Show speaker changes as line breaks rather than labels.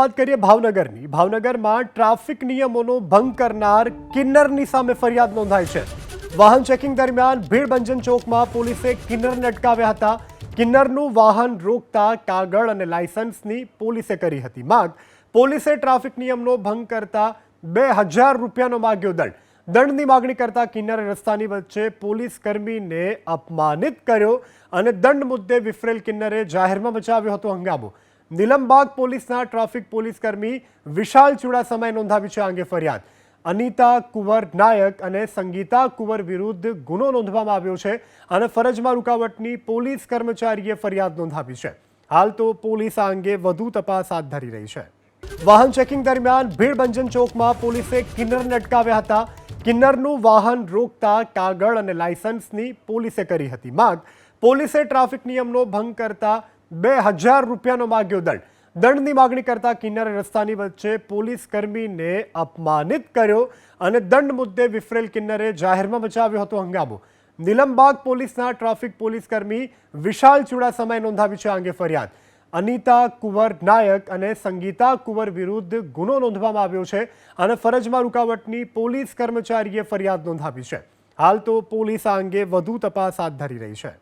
વાત કરીએ ભાવનગરની. ભાવનગરમાં ટ્રાફિક નિયમોનો ભંગ કરનાર કિન્નરની સામે ફરિયાદ નોંધાઈ છે. વાહન ચેકિંગ દરમિયાન ભીડભંજન ચોકમાં પોલીસે કિન્નરને અટકાવ્યા હતા. કિન્નરનું વાહન રોકતા કાગળ અને લાયસન્સની પોલીસે કરી હતી માંગ. પોલીસે ટ્રાફિક નિયમનો ભંગ કરતા બે હજાર રૂપિયાનો માગ્યો દંડ. દંડની માગણી કરતા કિન્નરે રસ્તાની વચ્ચે પોલીસ કર્મીને અપમાનિત કર્યો અને દંડ મુદ્દે વિફરેલ કિન્નરે જાહેરમાં મચાવ્યો હતો હંગામો. નિલમબાગ પોલીસના ટ્રાફિક પોલીસ કર્મી વિશાલ ચુડાસમાએ નોંધાવી છે અંગે ફરિયાદ. અનિતા કુંવર નાયક અને સંગીતા કુંવર વિરુદ્ધ ગુનો નોંધવામાં આવ્યો છે અને ફરજમાં રૂકાવટની પોલીસ કર્મચારીએ ફરિયાદ નોંધાવી છે. હાલ તો પોલીસ આ અંગે વધુ તપાસ હાથ ધરી રહી છે. વાહન ચેકિંગ દરમિયાન ભીડભંજન ચોકમાં પોલીસે કિન્નરને અટકાવ્યા હતા. કિન્નરનું વાહન રોકતા કાગળ અને લાયસન્સની પોલીસે કરી હતી માગ. પોલીસે ટ્રાફિક નિયમનો ભંગ કરતા બે હજાર રૂપિયાનો માગ્યો દંડ. દંડની માગણી કરતા કિન્નરે રસ્તાની વચ્ચે પોલીસ કર્મીને અપમાનિત કર્યો અને દંડ મુદ્દે વિફરેલ કિન્નરે જાહેરમાં મચાવ્યો હતો હંગામો. નિલમબાગ પોલીસના ટ્રાફિક પોલીસ કર્મી વિશાલ ચુડાસમાએ નોંધાવી છે અંગે ફરિયાદ. અનિતા કુંવર નાયક અને સંગીતા કુંવર વિરુદ્ધ ગુનો નોંધવામાં આવ્યો છે અને ફરજમાં રૂકાવટની પોલીસ કર્મચારીએ ફરિયાદ નોંધાવી છે. હાલ તો પોલીસ આ અંગે વધુ તપાસ હાથ ધરી રહી છે.